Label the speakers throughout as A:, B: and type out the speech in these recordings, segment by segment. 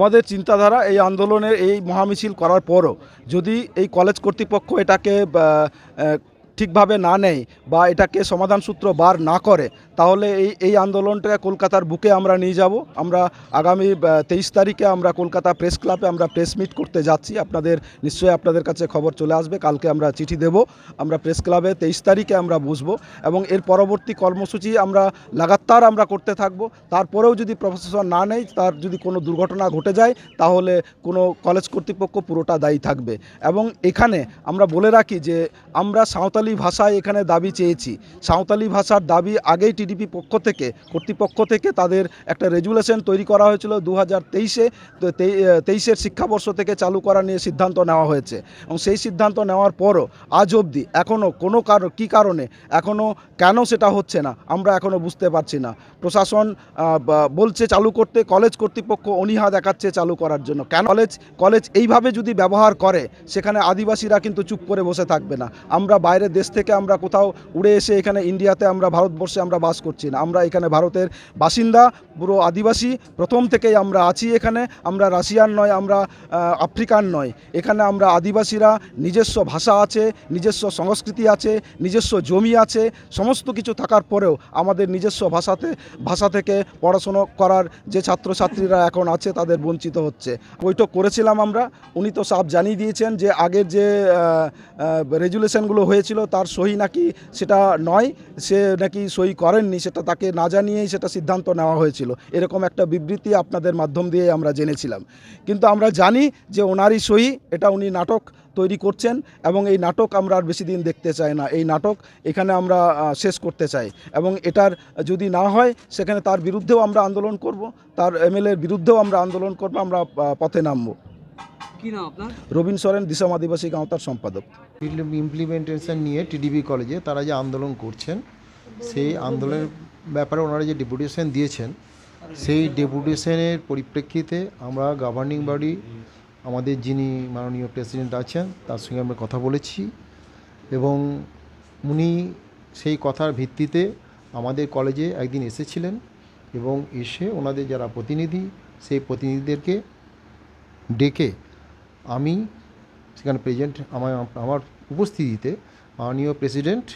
A: আমাদের চিন্তাধারা এই আন্দোলনের এই মহামিছিল করার পরও যদি এই কলেজ কর্তৃপক্ষ এটাকে ঠিকভাবে না নেয় বা এটাকে সমাধান সূত্র বার না করে, তাহলে এই এই আন্দোলনটাকে কলকাতার বুকে আমরা নিয়ে যাব। আমরা আগামী তেইশ তারিখে আমরা কলকাতা প্রেস ক্লাবে আমরা প্রেস মিট করতে যাচ্ছি। আপনাদের, নিশ্চয়ই আপনাদের কাছে খবর চলে আসবে। কালকে আমরা চিঠি দেব। আমরা প্রেস ক্লাবে তেইশ তারিখে আমরা বসবো এবং এর পরবর্তী কর্মসূচি আমরা লাগাতার আমরা করতে থাকব। তারপরেও যদি প্রশাসন না নেয় তার যদি কোনো দুর্ঘটনা ঘটে যায়, তাহলে কোনো কলেজ কর্তৃপক্ষ পুরোটা দায়ী থাকবে। এবং এখানে আমরা বলে রাখি যে আমরা সাঁওতালি ভাষায় এখানে দাবি চেয়েছি। সাঁওতালি ভাষার দাবি আগেই টিডিপি পক্ষ থেকে, কর্তৃপক্ষ থেকে তাদের একটা রেজুলেশন তৈরি করা হয়েছিল দু হাজার তেইশে তেইশের শিক্ষাবর্ষ থেকে চালু করা নিয়ে সিদ্ধান্ত নেওয়া হয়েছে। এবং সেই সিদ্ধান্ত নেওয়ার পরও আজ অবধি এখনও কোনো কারণ কী কারণে, এখনও কেন সেটা হচ্ছে না, আমরা এখনও বুঝতে পারছি না। প্রশাসন বলছে চালু করতে, কলেজ কর্তৃপক্ষ অনীহা দেখাচ্ছে চালু করার জন্য। কেন কলেজ কলেজ এইভাবে যদি ব্যবহার করে, সেখানে আদিবাসীরা কিন্তু চুপ করে বসে থাকবে না। আমরা বাইরের দেশ থেকে আমরা কোথাও উড়ে এসে এখানে ইন্ডিয়াতে আমরা, ভারতবর্ষে আমরা বাস করছি না। আমরা এখানে ভারতের বাসিন্দা, পুরো আদিবাসী। প্রথম থেকেই আমরা আছি এখানে। আমরা রাশিয়ান নয়, আমরা আফ্রিকান নয়। এখানে আমরা আদিবাসীরা, নিজস্ব ভাষা আছে, নিজস্ব সংস্কৃতি আছে, নিজস্ব জমি আছে। সমস্ত কিছু থাকার পরেও আমাদের নিজস্ব ভাষাতে, ভাষা থেকে পড়াশুনো করার যে ছাত্রছাত্রীরা এখন আছে তাদের বঞ্চিত হচ্ছে। বৈঠক করেছিলাম আমরা। উনি তো সাপ জানিয়ে দিয়েছেন যে আগের যে রেজুলেশনগুলো হয়েছিল তার সহি নাকি সেটা নয়, সে নাকি সই করেননি সেটা তাকে না জানিয়েই সেটা সিদ্ধান্ত নেওয়া হয়েছিল। এরকম একটা বিবৃতি আপনাদের মাধ্যম দিয়ে আমরা জেনেছিলাম। কিন্তু আমরা জানি যে ওনারই সহি, এটা উনি নাটক তৈরি করছেন এবং এই নাটক আমরা আর বেশি দিন দেখতে চাই না। এই নাটক এখানে আমরা শেষ করতে চাই এবং এটার যদি না হয়, সেখানে তার বিরুদ্ধেও আমরা আন্দোলন করব, তার এমএলএর বিরুদ্ধেও আমরা আন্দোলন করব, আমরা পথে নামবো।
B: কি নাম আপনার?
A: রবীন সরেন দিশম আদিবাসী গাঁওতার সম্পাদক।
C: ইমপ্লিমেন্টেশন নিয়ে টিডিবি কলেজে তারা যে আন্দোলন করছেন সেই আন্দোলনের ব্যাপারে ওনারা যে ডেপুটেশন দিয়েছেন সেই ডেপুটেশনের পরিপ্রেক্ষিতে আমরা গভর্নিং বডি আমাদের যিনি মাননীয় প্রেসিডেন্ট আছেন তার সঙ্গে আমরা কথা বলেছি এবং উনি সেই কথার ভিত্তিতে আমাদের কলেজে একদিন এসেছিলেন এবং এসে ওনাদের যারা প্রতিনিধি সেই প্রতিনিধিদেরকে ডেকে আমি সেখানে প্রেজেন্ট আমার আমার উপস্থিতিতে মাননীয় প্রেসিডেন্ট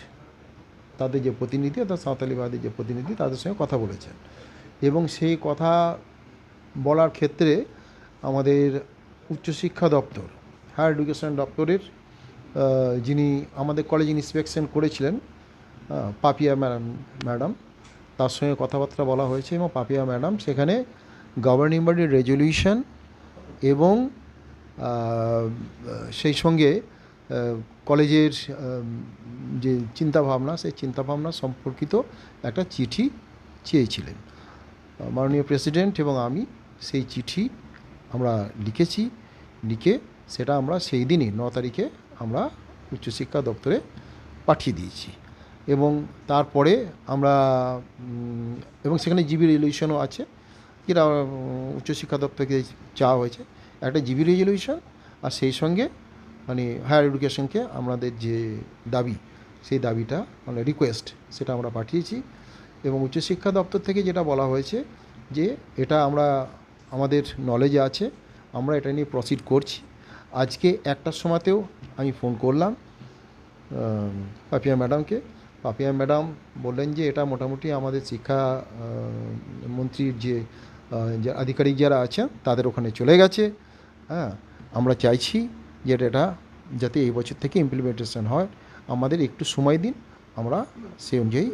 C: তাদের যে প্রতিনিধি অর্থাৎ সাঁওতালিবাদের যে প্রতিনিধি তাদের সঙ্গে কথা বলেছেন। এবং সেই কথা বলার ক্ষেত্রে আমাদের উচ্চশিক্ষা দপ্তর, হায়ার এডুকেশন দপ্তরের যিনি আমাদের কলেজ ইন্সপেকশন করেছিলেন পাপিয়া ম্যাডাম ম্যাডাম, তার সঙ্গে কথাবার্তা বলা হয়েছে এবং পাপিয়া ম্যাডাম সেখানে গভর্নিং বডির রেজলিউশন এবং সেই সঙ্গে কলেজের যে চিন্তাভাবনা, সেই চিন্তাভাবনা সম্পর্কিত একটা চিঠি চেয়েছিলেন। মাননীয় প্রেসিডেন্ট এবং আমি সেই চিঠি আমরা লিখেছি, লিখে সেটা আমরা সেই দিনই, ন তারিখে আমরা উচ্চশিক্ষা দপ্তরে পাঠিয়ে দিয়েছি। এবং তারপরে আমরা এবং সেখানে জিবি রেজলিউশনও আছে। যেটা উচ্চশিক্ষা দপ্তরকে চাওয়া হয়েছে। একটা জিবি রেজলিউশন আর সেই সঙ্গে মানে হায়ার এডুকেশনকে আমাদের যে দাবি, সেই দাবিটা মানে রিকোয়েস্ট সেটা আমরা পাঠিয়েছি এবং উচ্চশিক্ষা দপ্তর থেকে যেটা বলা হয়েছে যে এটা আমরা, আমাদের নলেজে আছে, আমরা এটা নিয়ে প্রসিড করছি। আজকে একটার সময়তেও আমি ফোন করলাম পাপিয়া ম্যাডামকে। পাপিয়া ম্যাডাম বললেন যে এটা মোটামুটি আমাদের শিক্ষা মন্ত্রীর যে আধিকারিক যারা আছেন তাদের ওখানে চলে গেছে। হ্যাঁ আমরা চাইছি যে এটা যাতে এই বছর থেকে ইমপ্লিমেন্টেশন হয় আমাদের একটু সময় দিন, আমরা সেই অনুযায়ী।